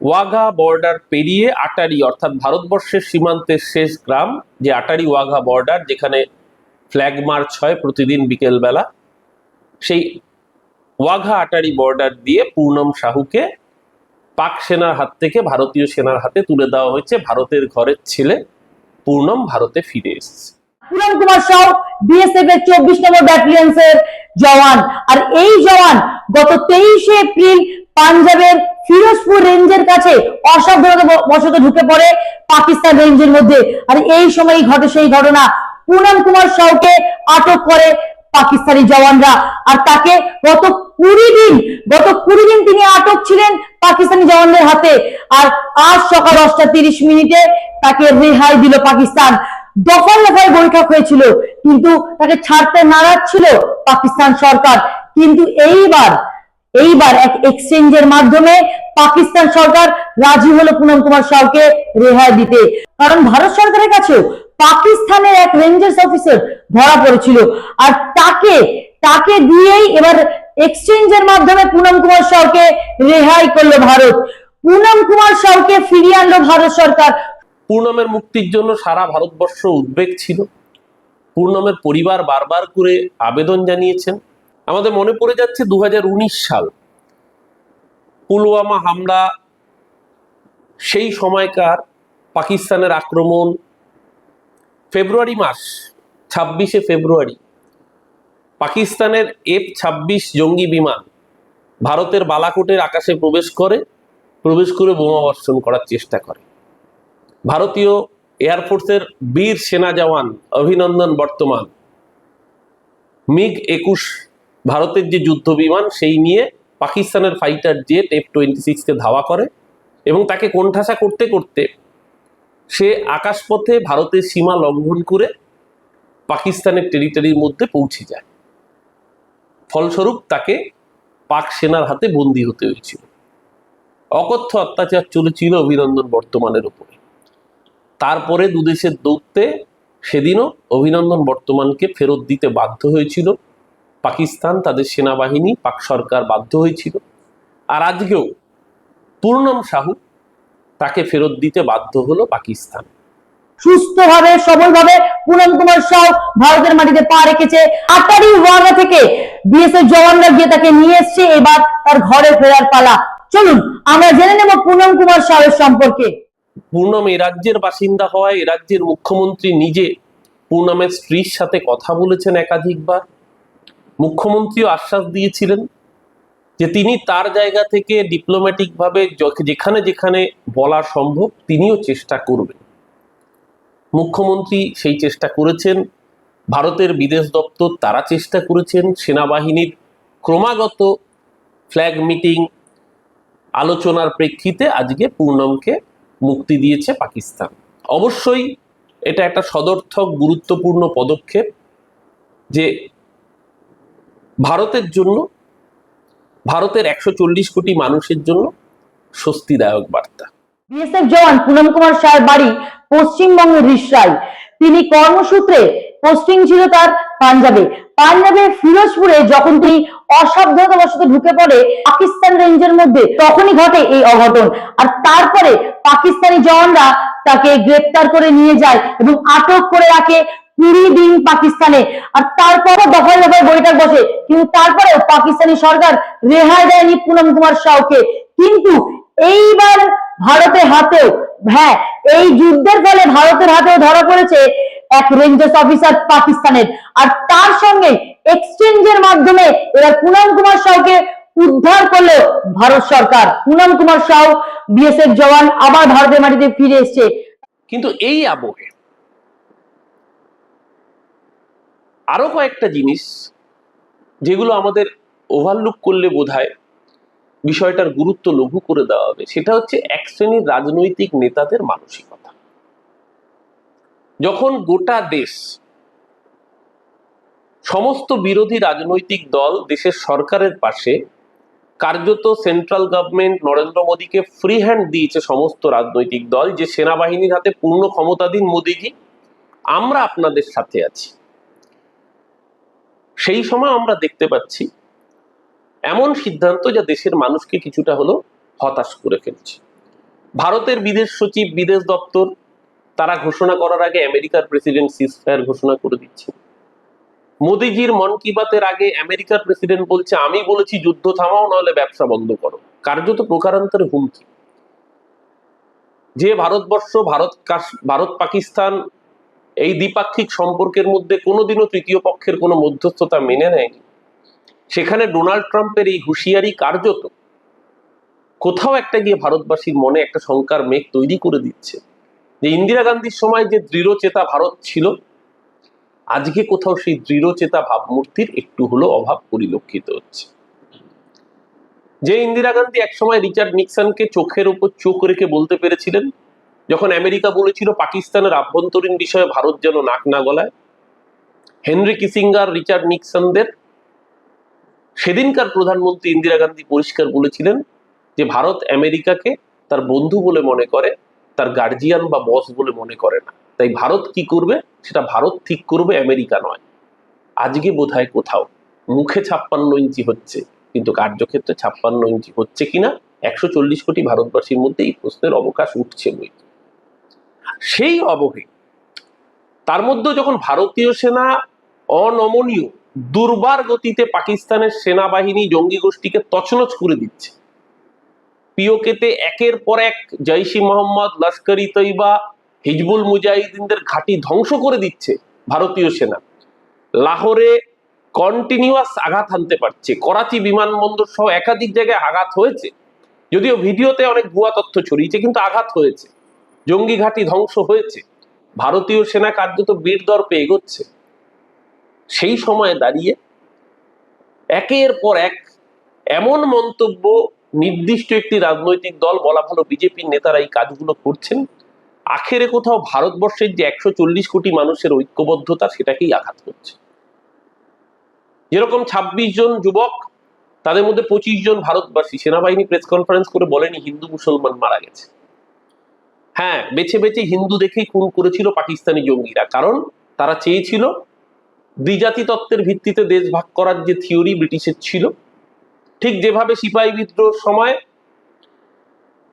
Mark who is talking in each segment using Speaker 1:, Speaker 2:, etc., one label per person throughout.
Speaker 1: Wagah border পেরিয়ে আটারি, অর্থাৎ ভারতবর্ষের সীমান্তের শেষ গ্রাম, যে আটারি ওয়াঘা বর্ডার, যেখানে ফ্ল্যাগ মার্চ হয় প্রতিদিন বিকেলবেলা, সেই ওয়াঘা আটারি বর্ডার দিয়ে পূর্ণম সাহুকে পাক সেনার হাত থেকে, ভারতীয় সেনার হাতে তুলে দেওয়া হয়েছে। ভারতের ঘরের ছেলে পূর্ণম ভারতে ফিরে এসেছে।
Speaker 2: পুনম কুমার শাহ বিএসএফ এর চব্বিশ নম্বর ব্যাটালিয়ন্স এর জওয়ান। আর এই জওয়ান গত তেইশে এপ্রিল পাঞ্জাবের ফিরোজপুর রেঞ্জের কাছে অসাবধানতা বশত ঢুকে পড়ে পাকিস্তান রেঞ্জের মধ্যে। আর এই সময় ঘটে সেই ঘটনা। পুনম কুমার সাউকে আটক করে পাকিস্তানি জওয়ানরা। আর তাকে গত কুড়ি দিন, গত কুড়ি দিন তিনি আটক ছিলেন পাকিস্তানি জওয়ানদের হাতে। আর আজ সকাল দশটা তিরিশ মিনিটে তাকে রেহাই দিল পাকিস্তান। দফায় দফায় বৈঠক হয়েছিল, কিন্তু তাকে ছাড়তে নারাজ ছিল পাকিস্তান সরকার। কিন্তু এইবার এইবার এক এক্সচেঞ্জের মাধ্যমে পাকিস্তান সরকার রাজি হলো পুনম কুমার শাহকে রেহাই দিতে। কারণ ভারত সরকারের কাছেও পাকিস্তানের এক রেঞ্জার্স অফিসার ধরা পড়েছিল। আর তাকে তাকে দিয়েই এবার এক্সচেঞ্জের মাধ্যমে পুনম কুমার শাহকে রেহাই করল ভারত। পুনম কুমার শাহকে ফিরিয়ে আনলো ভারত সরকার।
Speaker 1: পূর্ণমের মুক্তির জন্য সারা ভারতবর্ষ উদ্বেগ ছিল। পূর্ণমের পরিবার বারবার করে আবেদন জানিয়েছেন। আমাদের মনে পড়ে যাচ্ছে দু হাজার উনিশ সাল। পুলওয়ামা হামলা, সেই সময়কার পাকিস্তানের আক্রমণ, ফেব্রুয়ারি মাস, ছাব্বিশে ফেব্রুয়ারি, পাকিস্তানের এফ ছাব্বিশ জঙ্গি বিমান ভারতের বালাকোটের আকাশে প্রবেশ করে প্রবেশ করে বোমা বর্ষণ করার চেষ্টা করে। ভারতীয় এয়ারফোর্সের বীর সেনা জওয়ান অভিনন্দন বর্তমান। মিগ একুশ ভারতের যে যুদ্ধ বিমান, সেই নিয়ে পাকিস্তানের ফাইটার জেট এফ টোয়েন্টি সিক্সকে ধাওয়া করে এবং তাকে কোণঠাসা করতে করতে সে আকাশপথে ভারতের সীমা লঙ্ঘন করে পাকিস্তানের টেরিটরির মধ্যে পৌঁছে যায়। ফলস্বরূপ তাকে পাক সেনার হাতে বন্দী হতে হয়েছিল। অকথ্য অত্যাচার চলেছিল অভিনন্দন বর্তমানের উপরে তারপরে দুদেশের দৌত্যে সেদিনও অভিনন্দন বর্তমানকে ফেরত দিতে বাধ্য হয়েছিল। পাকিস্তান তাদের সেনাবাহিনী পাক সরকার বাধ্য হয়েছিল। আর আজকেও পূর্ণম সাহু তাকে ফেরত দিতে বাধ্য হলো পাকিস্তান।
Speaker 2: সুস্থভাবে সবলভাবে পুনম কুমার শাহ ভারতের মাটিতে পা রেখেছে। আটারি ওয়াগা থেকে বিএসএফ জওয়ানরা গিয়ে তাকে নিয়ে এসছে। এবার তার ঘরে ফেরার পালা। চলুন আমরা জেনে নেব পুনম কুমার শাহের সম্পর্কে।
Speaker 1: পূর্ণম এ রাজ্যের বাসিন্দা হওয়ায় এ রাজ্যের মুখ্যমন্ত্রী নিজে পূর্ণমের স্ত্রীর সাথে কথা বলেছেন একাধিকবার। মুখ্যমন্ত্রীও আশ্বাস দিয়েছিলেন যে তিনি তার জায়গা থেকে ডিপ্লোম্যাটিকভাবে যেখানে যেখানে বলা সম্ভব তিনিও চেষ্টা করবেন। মুখ্যমন্ত্রী সেই চেষ্টা করেছেন, ভারতের বিদেশ দপ্তর তারা চেষ্টা করেছেন, সেনাবাহিনীর ক্রমাগত ফ্ল্যাগ মিটিং আলোচনার প্রেক্ষিতে আজকে পূর্ণমকে মুক্তি দিয়েছে পাকিস্তান। অবশ্যই এটা একটা সদর্থক, গুরুত্বপূর্ণ পদক্ষেপ যে ভারতের জন্য, ভারতের একশো চল্লিশ কোটি মানুষের জন্য স্বস্তিদায়ক বার্তা।
Speaker 2: বিএসএফ জওয়ান পুনম কুমার শাহের বাড়ি পশ্চিমবঙ্গের রিসরাই তিনি কর্মসূত্রে পোস্টিং ছিল তার পাঞ্জাবে। পাঞ্জাবে ফিরোজপুরে যখন তিনি অসাবধানতাবশত ঢুকে পড়ে, পাকিস্তান রেঞ্জের মধ্যে তখনই ঘটে এই অঘটন। আর তারপরে পাকিস্তানি জওয়ানরা তাকে গ্রেপ্তার করে নিয়ে যায় এবং আটক করে রাখে কুড়ি দিন পাকিস্তানে। আর তারপরও দফায় দফায় বৈঠক বসে কিন্তু তারপরেও পাকিস্তানি সরকার রেহাই দেয়নি পুনম কুমার শাহকে কিন্তু এইবার ভারতের হাতেও হ্যাঁ এই যুদ্ধের ফলে ভারতের হাতেও ধরা পড়েছে এক রেঞ্জার্স অফিসার পাকিস্তানের। আর তার সঙ্গে এক্সচেঞ্জের মাধ্যমে এবার পুনম কুমার শাহকে উদ্ধার করল ভারত সরকার। পুনম কুমার শাহ বিএসএফ জওয়ান, আবার ভারতের মাটিতে ফিরে এসছে।
Speaker 1: কিন্তু এই আবহে আরও কয়েকটা জিনিস যেগুলো আমাদের ওভারলুক করলে বোধহয় বিষয়টার গুরুত্ব লঘু করে দেওয়া হবে। সেটা হচ্ছে এক শ্রেণির রাজনৈতিক নেতাদের মানসিকতা। যখন গোটা দেশ, সমস্ত বিরোধী রাজনৈতিক দল দেশের সরকারের পাশে, কার্যত সেন্ট্রাল গভর্নমেন্ট নরেন্দ্র মোদীকে ফ্রি হ্যান্ড দিয়েছে সমস্ত রাজনৈতিক দল যে সেনাবাহিনীর হাতে পূর্ণ ক্ষমতাধীন মোদীজি, আমরা আপনাদের সাথে আছি। সেই সময় আমরা দেখতে পাচ্ছি এমন সিদ্ধান্ত যা দেশের মানুষকে কিছুটা হলো হতাশ করে ফেলছে। ভারতের বিদেশ সচিব, বিদেশ দপ্তর, তারা ঘোষণা করার আগে আমেরিকার প্রেসিডেন্ট সিজফায়ার ঘোষণা করে দিচ্ছে। মোদিজির মন কি বাতের আগে আমেরিকার প্রেসিডেন্ট বলছে, আমি বলেছি যুদ্ধ থামাও, নাহলে ব্যবসা বন্ধ করো। কার্যত প্রকারান্তরে হুমকি। যে ভারতবর্ষ, ভারত ভারত পাকিস্তান এই দ্বিপাক্ষিক সম্পর্কের মধ্যে কোনোদিনও তৃতীয় পক্ষের কোনো মধ্যস্থতা মেনে নেয়নি। সেখানে ডোনাল্ড ট্রাম্পের এই হুঁশিয়ারি কার্যত কোথাও একটা গিয়ে ভারতবাসীর মনে একটা শঙ্কার মেঘ তৈরি করে দিচ্ছে। যে ইন্দিরা গান্ধীর সময় যে দৃঢ় চেতা ভারত ছিল, আজকে কোথাও সেই দৃঢ় চেতা ভাবমূর্তির একটু হলো অভাব পরিলক্ষিত হচ্ছে। যে ইন্দিরা গান্ধী একসময় রিচার্ড নিক্সনকে চোখের উপর চোখ রেখে বলতে পেরেছিলেন যখন আমেরিকা বলেছিল পাকিস্তানের আভ্যন্তরীণ বিষয়ে ভারত যেন নাক না গলায়, হেনরি কিসিঙ্গার, রিচার্ড নিক্সনদের সেদিনকার প্রধানমন্ত্রী ইন্দিরা গান্ধী পরিষ্কার বলেছিলেন যে ভারত আমেরিকাকে তার বন্ধু বলে মনে করে, তার গার্জিয়ান বা বস বলে মনে করে না। তাই ভারত কি করবে? সেটা ভারত ঠিক করবে, আমেরিকা নয়। আজকে বোধহয় কোথাও। মুখে ছাপ্পান্ন ইঞ্চি হচ্ছে, কিন্তু কার্যক্ষেত্রে ছাপ্পান্ন ইঞ্চি হচ্ছে কিনা, একশো চল্লিশ কোটি ভারতবাসীর মধ্যে এই প্রশ্নের অবকাশ উঠছে বই সেই অবহে তার মধ্যে যখন ভারতীয় সেনা অনমনীয়, দুর্বার গতিতে পাকিস্তানের সেনাবাহিনী জঙ্গি গোষ্ঠীকে তছনছ করে দিচ্ছে। পিওকেতে একের পর এক জৈশি মোহাম্মদ, লস্করি তৈবা, হিজবুল মুজাহিদিনদের ঘাঁটি ধ্বংস করে দিচ্ছে ভারতীয় সেনা। লাহোরে কন্টিনিউয়াস আঘাত হানতে পারছে। করাচি বিমানবন্দর সহ একাধিক জায়গায় আঘাত হয়েছে। যদিও ভিডিওতে অনেক ভুয়া তথ্য ছড়িয়েছে, কিন্তু আঘাত হয়েছে। জঙ্গি ঘাঁটি ধ্বংস হয়েছে। ভারতীয় সেনা কার্যত বীর দর্পে এগোচ্ছে। সেই সময়ে দাঁড়িয়ে একের পর এক এমন মন্তব্য নির্দিষ্ট একটি রাজনৈতিক দল, বলা ভালো বিজেপির নেতারা এই কাজগুলো করছেন, আখেরে কোথাও ভারতবর্ষের যে একশো চল্লিশ কোটি মানুষের ঐক্যবদ্ধতা সেটাকেই আঘাত করছে। যেরকম ২৬ জন যুবক, তাদের মধ্যে পঁচিশ জন ভারতবাসী। সেনাবাহিনী প্রেস কনফারেন্স করে বলেনি হিন্দু মুসলমান মারা গেছে। হ্যাঁ বেছে বেছে হিন্দু দেখেই খুন করেছিল পাকিস্তানি জঙ্গিরা। কারণ তারা চেয়েছিল দ্বিজাতি তত্ত্বের ভিত্তিতে দেশ ভাগ করার যে থিওরি ব্রিটিশের ছিল, ঠিক যেভাবে সিপাহী বিদ্রোহের সময়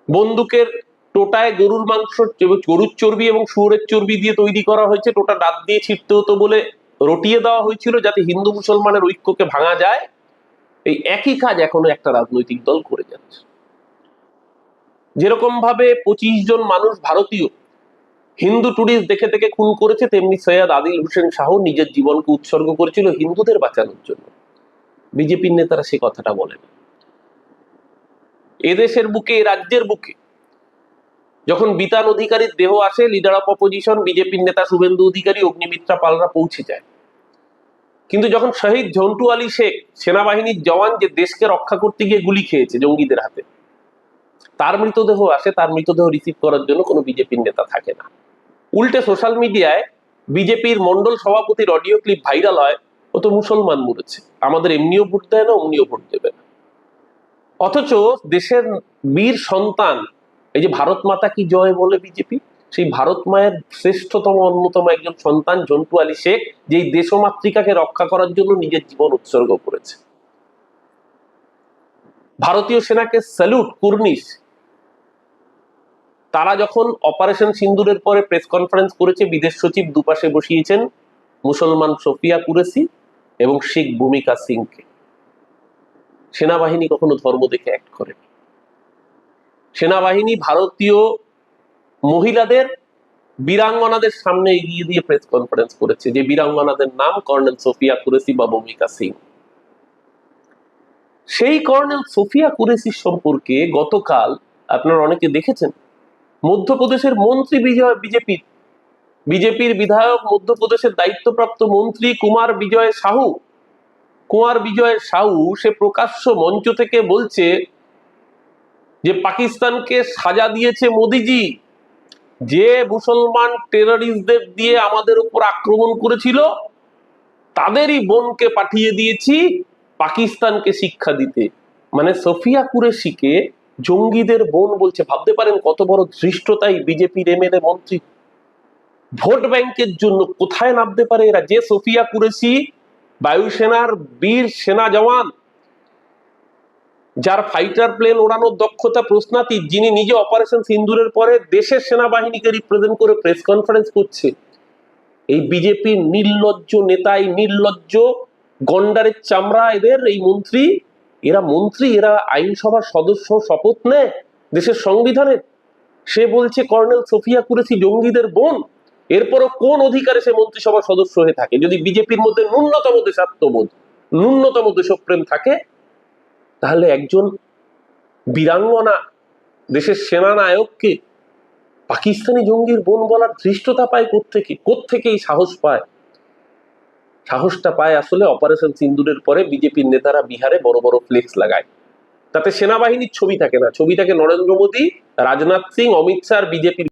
Speaker 1: বন্দুকের টোটায় গরুর মাংস, গরুর চর্বি এবং শুয়োরের চর্বি দিয়ে তৈরি করা হয়েছে, টোটা দাঁত দিয়ে ছিটতে হতো বলে রটিয়ে দেওয়া হয়েছিল যাতে হিন্দু মুসলমানের ঐক্যকে ভাঙা যায়। এই একই কাজ এখনও একটা রাজনৈতিক দল করে যাচ্ছে। যেরকম ভাবে পঁচিশ জন মানুষ ভারতীয়, হিন্দু টুরিস্ট দেখে দেখে খুন করেছে, তেমনি সৈয়দ আদিল হোসেন শাহ নিজের জীবনকে উৎসর্গ করেছিল হিন্দুদের বাঁচানোর জন্য। বিজেপির নেতারা সে কথাটা বলেন। এদেশের বুকে, রাজ্যের বুকে যখন বিতান অধিকারীর দেহ আসে, লিডার অফ অপোজিশন বিজেপির নেতা শুভেন্দু অধিকারী, অগ্নিমিত্রা পালরা পৌঁছে যায়। কিন্তু যখন শহীদ ঝন্টু আলী শেখ, সেনাবাহিনীর জওয়ান যে দেশকে রক্ষা করতে গিয়ে গুলি খেয়েছে জঙ্গিদের হাতে তার মৃতদেহ আসে, তার মৃতদেহ রিসিভ করার জন্য কোনো বিজেপির নেতা থাকে না। উল্টে সোশ্যাল মিডিয়ায় বিজেপির মন্ডল সভাপতির অডিও ক্লিপ ভাইরাল হয়, ও তো মুসলমান মরেছে। আমাদের এমনিও ভোট দেয় না, অমনিও ভোট দেবে না। অথচ দেশের বীর সন্তান, এই যে ভারত মাতা কি জয় বলে বিজেপি? সেই ভারত মায়ের শ্রেষ্ঠতম অন্যতম একজন সন্তান জন্টু আলী শেখ, যেই দেশমাতৃকাকে রক্ষা করার জন্য নিজের জীবন উৎসর্গ করেছে। ভারতীয় সেনাকে স্যালুট কুর্নিশ তারা যখন অপারেশন সিন্দুরের পরে প্রেস কনফারেন্স করেছে, বিদেশ সচিব দুপাশে বসিয়েছেন মুসলমান সোফিয়া কুরেসি এবং শিখ ভূমিকা সিংকে। সেনাবাহিনী কখনো ধর্ম দেখে অ্যাক্ট করে সেনাবাহিনী ভারতীয় মহিলাদের বীরাঙ্গনাদের সামনে এগিয়ে দিয়ে প্রেস কনফারেন্স করেছে, যে বীরাঙ্গনাদের নাম কর্নেল সোফিয়া কুরেসি বা ভূমিকা সিং। সেই কর্নেল সোফিয়া কুরেসির সম্পর্কে গতকাল আপনারা অনেকে দেখেছেন মধ্যপ্রদেশের মন্ত্রী বিজেপির বিজেপির বিধায়ক, মধ্যপ্রদেশের দায়িত্বপ্রাপ্ত মন্ত্রী কুমার বিজয় সাহু। কুমার বিজয় সাহু সে প্রকাশ্য মঞ্চ থেকে বলছে যে পাকিস্তানকে সাজা দিয়েছে মোদিজি। যে মুসলমান টেররিস্টদের দিয়ে আমাদের উপর আক্রমণ করেছিল, তাদেরই বোনকে পাঠিয়ে দিয়েছি পাকিস্তানকে শিক্ষা দিতে। মানে সোফিয়া কুরেশিকে জঙ্গিদের বোন বলছে, ভাবতে পারেন কত বড় ধৃষ্টতাই বিজেপির এমএলএ মন্ত্রী। ভোট ব্যাংকের জন্য কোথায় নামতে পারে এরা? যে সোফিয়া কুরেশি বায়ুসেনার বীর সেনা জওয়ান, যার ফাইটার প্লেন ওড়ানোর দক্ষতা প্রশ্নাতীত, যিনি নিজে অপারেশন সিন্দুরের পরে দেশের সেনাবাহিনীকে রিপ্রেজেন্ট করে প্রেস কনফারেন্স করছে। এই বিজেপির নির্লজ্জ নেতাই নির্লজ্জ, গন্ডারের চামড়া এদের, এই মন্ত্রী এরা মন্ত্রী, এরা আইনসভার সদস্য শপথ নেয় দেশের সংবিধানের সে বলছে, কর্নেল সোফিয়া কুরেশি জঙ্গিদের বোন। এরপরও কোন অধিকারে সে মন্ত্রিসভার সদস্য হয়ে থাকে? যদি বিজেপির মধ্যে ন্যূনতম দেশাত্মবোধ, ন্যূনতম দেশপ্রেম থাকে, তাহলে একজন বীরাঙ্গনা দেশের সেনানায়ককে পাকিস্তানি জঙ্গির বোন বলার ধৃষ্টতা পায় কোত্থেকে? কোত্থেকে এই সাহস পায়? সাহসটা পায় আসলে অপারেশন সিন্দুরের পরে বিজেপির নেতারা বিহারে বড় বড় ফ্লেক্স লাগায়। তাতে সেনাবাহিনীর ছবি থাকে না। ছবি থাকে নরেন্দ্র মোদী, রাজনাথ সিং, অমিত শাহ বিজেপির